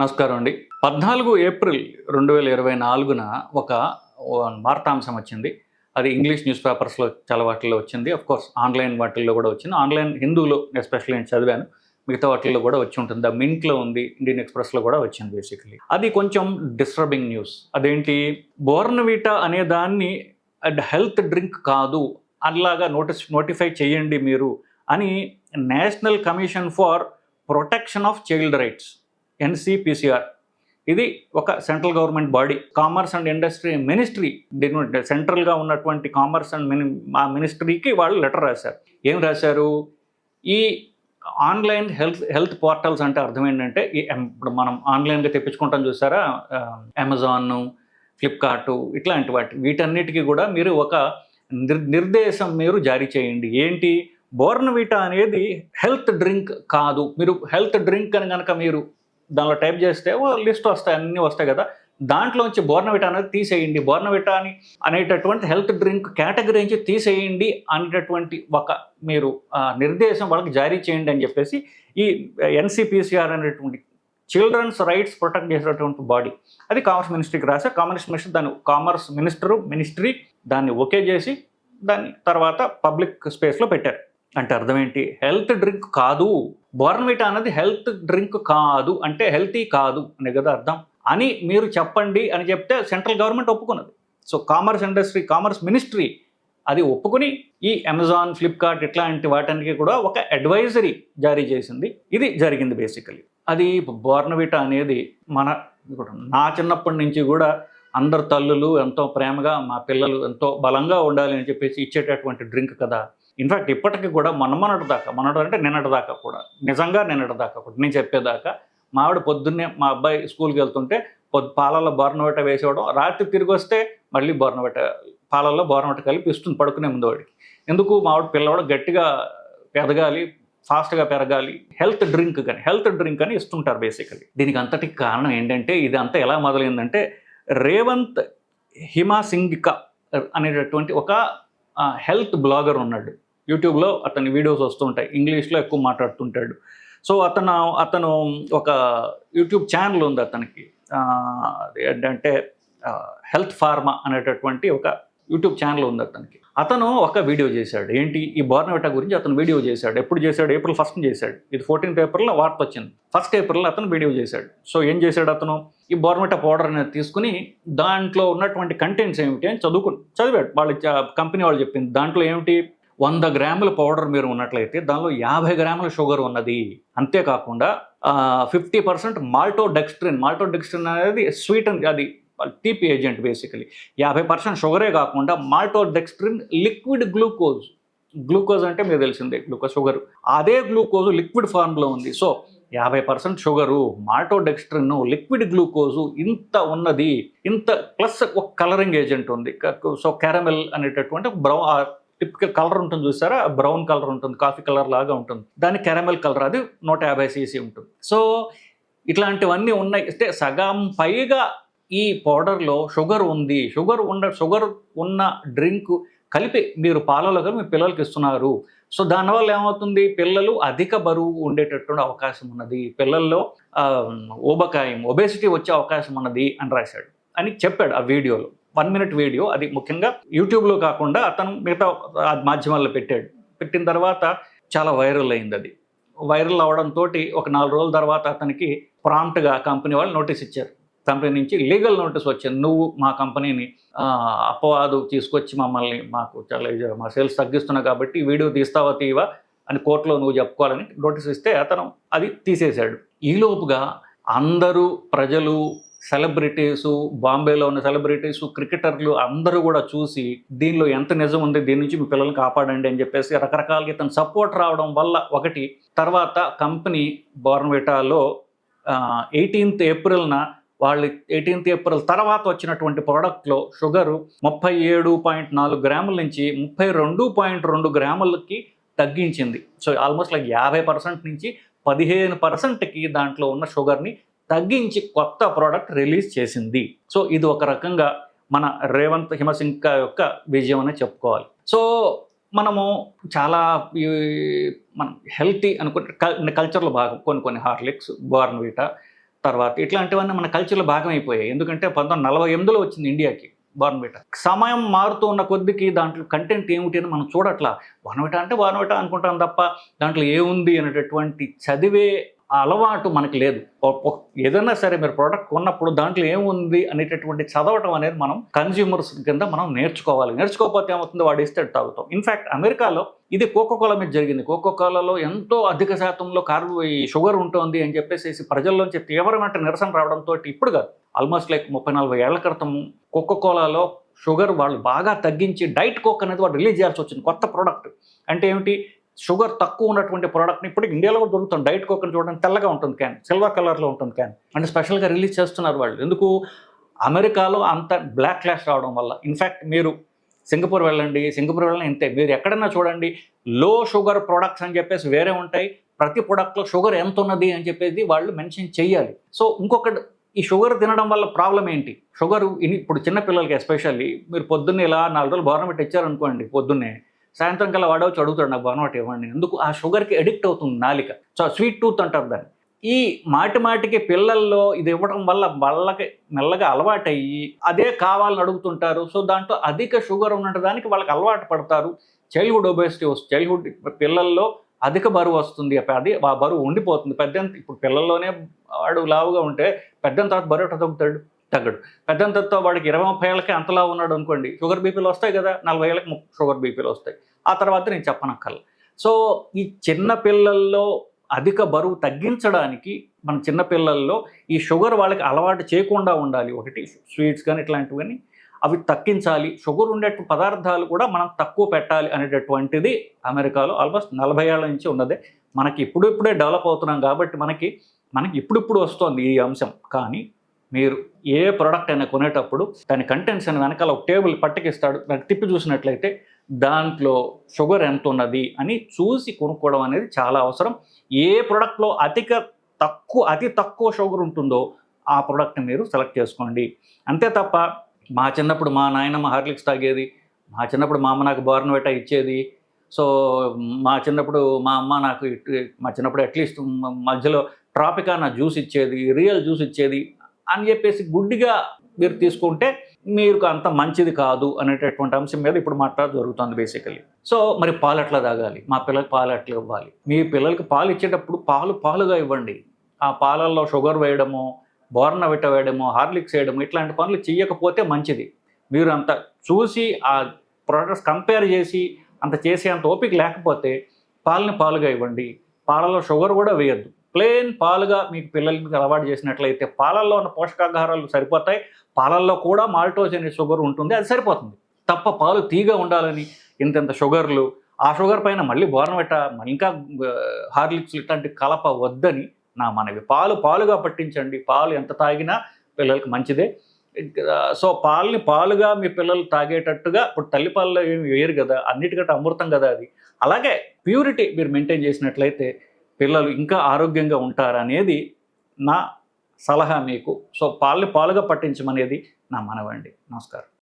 నమస్కారం అండి. పద్నాలుగు ఏప్రిల్ రెండు వేల ఇరవై నాలుగున ఒక వార్తాంశం వచ్చింది. అది ఇంగ్లీష్ న్యూస్ పేపర్స్లో చాలా వాటిల్లో వచ్చింది. అఫ్ కోర్స్ ఆన్లైన్ వాటిల్లో కూడా వచ్చింది. ఆన్లైన్ హిందూలో ఎస్పెషల్లీ నేను చదివాను. మిగతా వాటిల్లో కూడా వచ్చి ఉంటుంది. ఆ మింట్లో ఉంది ఇండియన్ ఎక్స్ప్రెస్లో కూడా వచ్చింది బేసికలీ. అది కొంచెం డిస్టర్బింగ్ న్యూస్. అదేంటి? బోర్నవీటా అనే దాన్ని హెల్త్ డ్రింక్ కాదు అలాగా నోటీస్ నోటిఫై చేయండి మీరు అని national commission for protection of child rights N C P C R ఇది ఒక central government body. Commerce and industry ministry దీని సెంట్రల్గా ఉన్నటువంటి కామర్స్ అండ్ మిని ఆ మినిస్ట్రీకి వాళ్ళు లెటర్ రాశారు. ఏం రాశారు? ఈ ఆన్లైన్ హెల్త్ హెల్త్ పోర్టల్స్ అంటే అర్థం ఏంటంటే ఈ ఇప్పుడు మనం ఆన్లైన్గా తెప్పించుకుంటాం చూసారా? అమెజాన్ ఫ్లిప్కార్ట్ ఇట్లాంటి వాటి వీటన్నిటికీ కూడా మీరు ఒక నిర్ నిర్దేశం మీరు జారీ చేయండి. ఏంటి? బోర్నవిటా అనేది హెల్త్ డ్రింక్ కాదు. మీరు హెల్త్ డ్రింక్ అని కనుక మీరు దానిలో టైప్ చేస్తే లిస్ట్ వస్తాయి అన్నీ వస్తాయి కదా. దాంట్లోంచి బోర్నవిటా అనేది తీసేయండి. బోర్నవిటా అని అనేటటువంటి హెల్త్ డ్రింక్ కేటగిరీ నుంచి తీసేయండి అనేటటువంటి ఒక మీరు నిర్దేశం వాళ్ళకి జారీ చేయండి అని చెప్పేసి ఈ N C P C R అనేటువంటి చిల్డ్రన్స్ రైట్స్ ప్రొటెక్ట్ చేసేటటువంటి బాడీ అది కామర్స్ మినిస్ట్రీకి రాసే కామర్స్ మినిస్టర్ దాన్ని కామర్స్ మినిస్టరు మినిస్ట్రీ దాన్ని ఓకే చేసి దాన్ని తర్వాత పబ్లిక్ స్పేస్లో పెట్టారు. అంటే అర్థం ఏంటి హెల్త్ డ్రింక్ కాదు. బోర్న్విటా అనేది హెల్త్ డ్రింక్ కాదు అంటే హెల్తీ కాదు అనే కదా అర్థం. అని మీరు చెప్పండి అని చెప్తే central government ఒప్పుకున్నది. So commerce industry commerce ministry అది ఒప్పుకుని ఈ అమెజాన్ ఫ్లిప్కార్ట్ ఇట్లాంటి వాటికి కూడా ఒక అడ్వైజరీ జారీ చేసింది. ఇది జరిగింది బేసికలీ. అది బోర్నవిటా అనేది మన నా చిన్నప్పటి నుంచి కూడా అందరు తల్లులు ఎంతో ప్రేమగా మా పిల్లలు ఎంతో బలంగా ఉండాలి అని చెప్పేసి ఇచ్చేటటువంటి డ్రింక్ కదా. ఇన్ఫాక్ట్ ఇప్పటికి కూడా మన మొన్నటి దాకా మొన్నటి అంటే నిన్నటి దాకా కూడా నిజంగా నిన్నటి దాకా కూడా నేను చెప్పేదాకా మా ఆవిడ పొద్దున్నే మా అబ్బాయి స్కూల్కి వెళ్తుంటే పొద్దు పాలల్లో బోర్నవిట వేసేవడం రాత్రి తిరిగి వస్తే మళ్ళీ బోర్నవిట పాలల్లో బోర్నవిట కలిపి ఇస్తుంది పడుకునే ముందు వాడికి. ఎందుకు? మా ఆవిడ పిల్లవాడు గట్టిగా ఎదగాలి ఫాస్ట్గా పెరగాలి. హెల్త్ డ్రింక్ కానీ హెల్త్ డ్రింక్ అని ఇస్తుంటారు బేసికలీ. దీనికి అంతటికి కారణం ఏంటంటే ఇది అంతా ఎలా మొదలైందంటే రేవంత్ హిమా సింగిక అనేటటువంటి ఒక హెల్త్ బ్లాగర్ ఉన్నాడు. యూట్యూబ్లో అతని వీడియోస్ వస్తుంటాయి ఇంగ్లీష్లో ఎక్కువ మాట్లాడుతుంటాడు. సో అతను అతను ఒక యూట్యూబ్ ఛానల్ ఉంది అతనికి. ఏంటంటే హెల్త్ ఫార్మా అనేటటువంటి ఒక యూట్యూబ్ ఛానల్ ఉంది అతనికి. అతను ఒక వీడియో చేశాడు. ఏంటి? ఈ బోర్నవిటా గురించి అతను వీడియో చేశాడు. ఎప్పుడు చేశాడు? ఏప్రిల్ ఫస్ట్ చేశాడు. ఇది ఫోర్టీన్త్ ఏప్రిల్లో వార్త వచ్చింది. ఫస్ట్ ఏప్రిల్లో అతను వీడియో చేశాడు. సో ఏం చేశాడు అతను? ఈ బోర్నవిటా పౌడర్ అనేది తీసుకుని దాంట్లో ఉన్నటువంటి కంటెంట్స్ ఏమిటి అని చదువుకుని చదివాడు. వాళ్ళ కంపెనీ వాళ్ళు చెప్పింది. దాంట్లో ఏమిటి? వంద గ్రాముల పౌడర్ మీరు ఉన్నట్లయితే దానిలో యాభై గ్రాముల షుగర్ ఉన్నది. అంతేకాకుండా fifty percent malto dextrin malto అనేది స్వీట్ అండ్ అది తీపి ఏజెంట్ బేసికలీ. యాభై పర్సెంట్ షుగరే కాకుండా malto dextrin liquid glucose. Glucose అంటే మీకు తెలిసిందే గ్లూకోజ్ షుగర్. అదే గ్లూకోజ్ లిక్విడ్ ఫార్మ్లో ఉంది. సో యాభై percent sugar maltodextrin liquid glucose ఇంత ఉన్నది. ఇంత ప్లస్ ఒక కలరింగ్ ఏజెంట్ ఉంది. సో క్యారమెల్ అనేటటువంటి బ్రౌన్ టిపికల్ కలర్ ఉంటుంది చూసారా? బ్రౌన్ కలర్ ఉంటుంది కాఫీ కలర్ లాగా ఉంటుంది. దాని కెరమెల్ కలర్ అది నూట యాభై సీసీ ఉంటుంది. సో ఇట్లాంటివన్నీ ఉన్నాయి. అంటే సగం పైగా ఈ పౌడర్లో షుగర్ ఉంది. షుగర్ ఉన్న షుగర్ ఉన్న డ్రింక్ కలిపి మీరు పాలలో కలిపి మీ పిల్లలకి ఇస్తున్నారు. సో దానివల్ల ఏమవుతుంది? పిల్లలు అధిక బరువు ఉండేటటువంటి అవకాశం ఉన్నది. పిల్లల్లో ఊబకాయం ఒబేసిటీ వచ్చే అవకాశం ఉన్నది అని రాశాడు. అని చెప్పాడు ఆ వీడియోలో. వన్ మినిట్ వీడియో అది ముఖ్యంగా యూట్యూబ్లో కాకుండా అతను మిగతా మాధ్యమాల్లో పెట్టాడు. పెట్టిన తర్వాత చాలా వైరల్ అయింది అది. వైరల్ అవడంతో ఒక నాలుగు రోజుల తర్వాత అతనికి ప్రాంప్ట్గా కంపెనీ వాళ్ళు నోటీస్ ఇచ్చారు. కంపెనీ నుంచి లీగల్ నోటీస్ వచ్చింది. నువ్వు మా కంపెనీని అపవాదు తీసుకొచ్చి మమ్మల్ని మాకు చాలా మా సేల్స్ తగ్గిస్తున్నావు కాబట్టి వీడియో తీస్తావా తీవా అని కోర్టులో నువ్వు చెప్పుకోవాలని నోటీస్ ఇస్తే అతను అది తీసేశాడు. ఈలోపుగా అందరూ ప్రజలు సెలబ్రిటీసు బాంబేలో ఉన్న సెలబ్రిటీసు క్రికెటర్లు అందరూ కూడా చూసి దీనిలో ఎంత నిజం ఉంది దీని నుంచి మీ పిల్లల్ని కాపాడండి అని చెప్పేసి రకరకాలుగా ఇతను సపోర్ట్ రావడం వల్ల ఒకటి తర్వాత కంపెనీ బోర్న్విటాలో ఎయిటీన్త్ ఏప్రిల్న వాళ్ళు ఎయిటీన్త్ ఏప్రిల్ తర్వాత వచ్చినటువంటి ప్రోడక్ట్లో షుగరు ముప్పై ఏడు పాయింట్ నాలుగు గ్రాముల నుంచి ముప్పై రెండు పాయింట్ రెండు గ్రాములకి తగ్గించింది. సో ఆల్మోస్ట్ లైక్ యాభై పర్సెంట్ నుంచి పదిహేను పర్సెంట్కి దాంట్లో ఉన్న షుగర్ని తగ్గించి కొత్త ప్రోడక్ట్ రిలీజ్ చేసింది. సో ఇది ఒక రకంగా మన రేవంత్ హిమసింక యొక్క విజయం అని చెప్పుకోవాలి. సో మనము చాలా ఈ మనం హెల్తీ అనుకుంటే కల్ కల్చర్లో భాగం కొన్ని కొన్ని హార్లిక్స్ బోర్న్వీటా తర్వాత ఇట్లాంటివన్నీ మన కల్చర్లో భాగం అయిపోయాయి ఎందుకంటే పంతొమ్మిది నలభై ఎనిమిదిలో వచ్చింది ఇండియాకి బార్న్విటా సమయం మారుతూ ఉన్న కొద్దికి దాంట్లో కంటెంట్ ఏమిటి అని మనం చూడట్లా. బార్న్విటా అంటే బార్న్విటా అనుకుంటాం తప్ప దాంట్లో ఏముంది అనేటటువంటి చదివే అలవాటు మనకి లేదు. ఏదైనా సరే మీరు ప్రోడక్ట్ కొన్నప్పుడు దాంట్లో ఏముంది అనేటటువంటి చదవటం అనేది మనం కన్జ్యూమర్స్ కింద మనం నేర్చుకోవాలి. నేర్చుకోకపోతే ఏమవుతుంది? వాడు ఇస్తే తాగుతాం. ఇన్ఫ్యాక్ట్ అమెరికాలో ఇది కోకోకోలా మీద జరిగింది. కోకోకోలాలో ఎంతో అధిక శాతంలో కార్బో షుగర్ ఉంటుంది అని చెప్పేసి ప్రజల్లోంచి తీవ్రమైన నిరసన రావడంతో ఇప్పుడు కాదు. ఆల్మోస్ట్ లైక్ ముప్పై నలభై ఏళ్ళ క్రితం కోకోకోలాలో షుగర్ వాళ్ళు బాగా తగ్గించి డైట్ కోక్ అనేది వాళ్ళు రిలీజ్ చేయాల్సి వచ్చింది. కొత్త ప్రోడక్ట్ అంటే ఏమిటి? షుగర్ తక్కువ ఉన్నటువంటి ప్రోడక్ట్ని ఇప్పుడు ఇండియాలో కూడా దొరుకుతుంది. డైట్ కోక్ చూడడానికి తెల్లగా ఉంటుంది క్యాన్ సిల్వర్ కలర్లో ఉంటుంది క్యాన్ అంటే స్పెషల్గా రిలీజ్ చేస్తున్నారు వాళ్ళు. ఎందుకు? అమెరికాలో అంత బ్లాక్ క్లాష్ రావడం వల్ల. ఇన్ఫ్యాక్ట్ మీరు సింగపూర్ వెళ్ళండి. సింగపూర్ వెళ్ళిన ఇంతే. మీరు ఎక్కడన్నా చూడండి లో షుగర్ ప్రొడక్ట్స్ అని చెప్పేసి వేరే ఉంటాయి. ప్రతి ప్రొడక్ట్లో షుగర్ ఎంత ఉన్నది అని చెప్పేసి వాళ్ళు మెన్షన్ చేయాలి. సో ఇంకొకటి ఈ షుగర్ తినడం వల్ల ప్రాబ్లం ఏంటి? షుగర్ ఇప్పుడు చిన్నపిల్లలకి ఎస్పెషల్లీ మీరు పొద్దున్నే ఇలా నాలుగు రోజులు గవర్నమెంట్ ఇచ్చారనుకోండి పొద్దున్నే సాయంత్రం కల్లా వాడవచ్చు అడుగుతాడు నాకు గవర్నమెంట్ ఇవ్వండి. ఎందుకు? ఆ షుగర్కి అడిక్ట్ అవుతుంది నాలిక. సో స్వీట్ టూత్ అంటారు దాన్ని. ఈ మాటి మాటికి పిల్లల్లో ఇది ఇవ్వడం వల్ల వాళ్ళకి మెల్లగా అలవాటయ్యి అదే కావాలని అడుగుతుంటారు. సో దాంట్లో అధిక షుగర్ ఉన్న దానికి వాళ్ళకి అలవాటు పడతారు. చైల్డ్హుడ్ ఒబేసిటీ వస్తుంది చైల్డ్హుడ్ పిల్లల్లో అధిక బరువు వస్తుంది. అది ఆ బరువు ఉండిపోతుంది. పెద్ద ఇప్పుడు పిల్లల్లోనే వాడు లావుగా ఉంటే పెద్ద తర్వాత బరువు తగ్గుతాడు? తగ్గడు. పెద్దంతతో వాడికి ఇరవై ముప్పై ఏళ్ళకి అంతలా ఉన్నాడు అనుకోండి షుగర్ బీపీలు వస్తాయి కదా నలభై ఏళ్ళకి షుగర్ బీపీలు వస్తాయి. ఆ తర్వాత నేను చెప్పనక్కర్ల. సో ఈ చిన్న పిల్లల్లో అధిక బరువు తగ్గించడానికి మన చిన్న పిల్లల్లో ఈ షుగర్ వాళ్ళకి అలవాటు చేయకుండా ఉండాలి. ఒకటి స్వీట్స్ కానీ ఇట్లాంటివన్నీ అవి తగ్గించాలి. షుగర్ ఉండే పదార్థాలు కూడా మనం తక్కువ పెట్టాలి అనేటటువంటిది అమెరికాలో ఆల్మోస్ట్ నలభై ఏళ్ళ నుంచి ఉన్నదే. మనకి ఇప్పుడిప్పుడే డెవలప్ అవుతున్నాం కాబట్టి మనకి మనకి ఇప్పుడిప్పుడు వస్తుంది ఈ అంశం. కానీ మీరు ఏ ప్రోడక్ట్ అయినా కొనేటప్పుడు దాని కంటెంట్స్ అని వెనకాల ఒక టేబుల్ పట్టుకిస్తాడు. దానికి తిప్పి చూసినట్లయితే దాంట్లో షుగర్ ఎంత ఉన్నది అని చూసి కొనుక్కోవడం అనేది చాలా అవసరం. ఏ ప్రోడక్ట్లో అధిక తక్కువ అతి తక్కువ షుగర్ ఉంటుందో ఆ ప్రోడక్ట్ని మీరు సెలెక్ట్ చేసుకోండి. అంతే తప్ప మా చిన్నప్పుడు మా నాయనమ్మ హార్లిక్స్ తాగేది మా చిన్నప్పుడు మా అమ్మ నాకు బోర్నవేట ఇచ్చేది. సో మా చిన్నప్పుడు మా అమ్మ నాకు మా చిన్నప్పుడు అట్లీస్ట్ మధ్యలో ట్రాపికా నా జ్యూస్ ఇచ్చేది రియల్ జ్యూస్ ఇచ్చేది. అని చెప్పేసి గుడ్డిగా మీరు తీసుకుంటే మీకు అంత మంచిది కాదు అనేటటువంటి అంశం మీద ఇప్పుడు మాట్లాడ జరుగుతుంది బేసికలీ సో మరి పాలు ఎట్లా తాగాలి? మా పిల్లలకి పాలు ఎట్లా ఇవ్వాలి. మీ పిల్లలకి పాలు ఇచ్చేటప్పుడు పాలు పాలుగా ఇవ్వండి. ఆ పాలల్లో షుగర్ వేయడము బోర్నవిట వేయడము హార్లిక్స్ వేయడము ఇట్లాంటి పనులు చేయకపోతే మంచిది. మీరు అంత చూసి ఆ ప్రోడక్ట్స్ కంపేర్ చేసి అంత చేసే అంత ఓపిక లేకపోతే పాలని పాలుగా ఇవ్వండి. పాలలో షుగర్ కూడా వేయద్దు. ప్లేన్ పాలుగా మీకు పిల్లలకి అలవాటు చేసినట్లయితే పాలల్లో ఉన్న పోషకాహారాలు సరిపోతాయి. పాలల్లో కూడా మాల్టోజ్ అనే షుగర్ ఉంటుంది. అది సరిపోతుంది. తప్ప పాలు తీగా ఉండాలని ఇంతెంత షుగర్లు ఆ షుగర్ పైన మళ్ళీ బోర్నవెట ఇంకా హార్లిక్స్ ఇట్లాంటి కలప వద్దని నా మనవి. పాలు పాలుగా పట్టించండి. పాలు ఎంత తాగినా పిల్లలకి మంచిదే. సో పాలని పాలుగా మీ పిల్లలు తాగేటట్టుగా ఇప్పుడు తల్లిపాలలో ఏమి వేయరు కదా. అన్నిటికంటే అమృతం కదా అది. అలాగే ప్యూరిటీ మీరు మెయింటైన్ చేసినట్లయితే పిల్లలు ఇంకా ఆరోగ్యంగా ఉంటారనేది నా సలహా మీకు. సో పాలని పాలుగా పట్టించమనేది నా మనవండి. నమస్కారం.